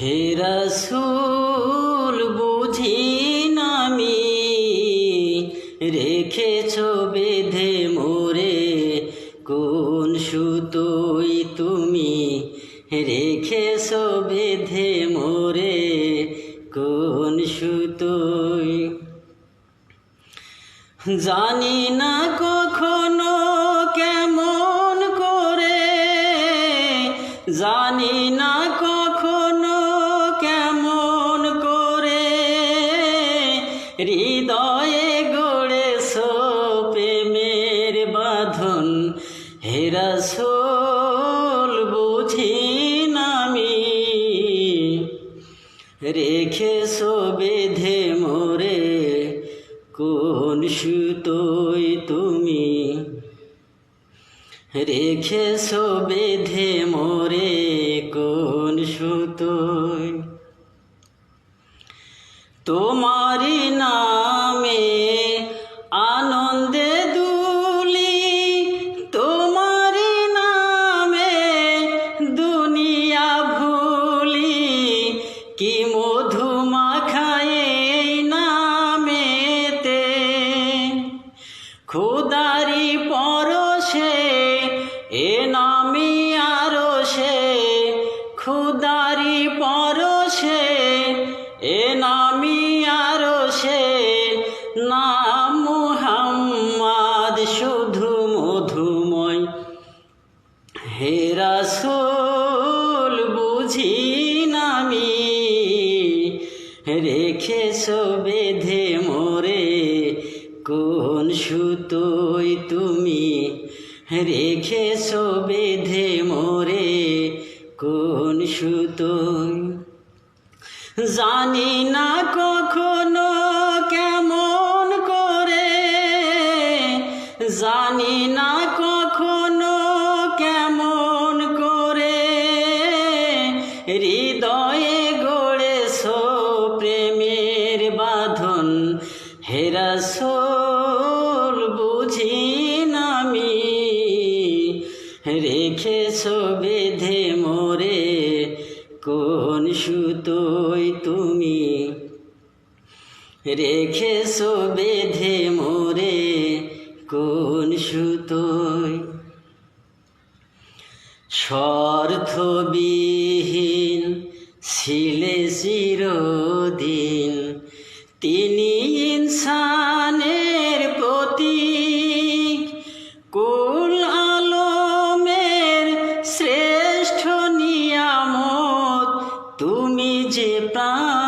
হে রাসূল, বুঝি নামি রেখেছ বেঁধে মোরে। কোন সুতোই তুমি? রেখেছ বেঁধে মোরে। কোন সুতোই? জানি না হৃদয়ে গড়ে প্রেমের বাঁধন। হেরাসোল বুঝি নামি রেখেছ বেঁধে মোরে, কোন সুতোই তুমি? রেখেছ বেঁধে মোরে, কোন সুতোই তোমারি নামে রেখেছ বেঁধে মোরে, কোন সুতোই তুমি? রেখেছ বেঁধে মোরে, কোন সুতোই? জানি না কখনো কেমন করে, জানি না কখনো কেমন করে, হৃদয়ে রেখেছ বেঁধে মোরে? কোন সুতোই তুমি রেখেছ বেঁধে মোরে? কোন সুতোই স্বার্থবিহীন ছিলে চিরদিন তুমি যে প্রাণের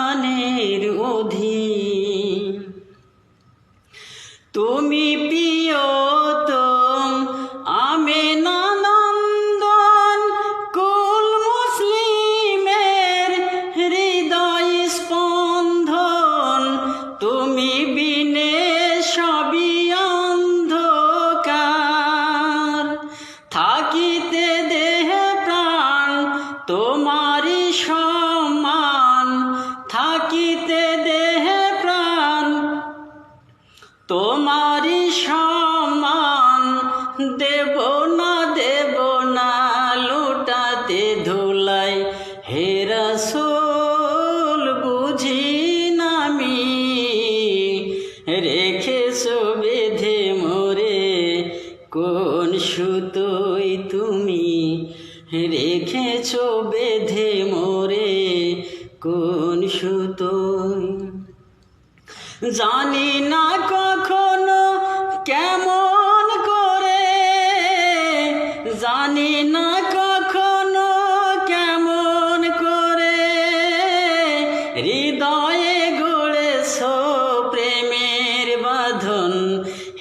তোমারই সম্মান দেব না দেব না, লুটাতে ধুলাই। হেরাসোল বুঝি নামি রেখেছ বেঁধে মোরে, কোন সুতোই তুমি? রেখেছ বেঁধে মোরে জানি না কখনো কেমন করে, জানি না কখনো কেমন করে, হৃদয়ে গড়েছ প্রেমের বাঁধন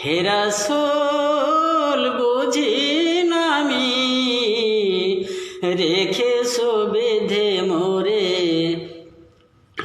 হেরাসোল বুঝি নামি রেখেছ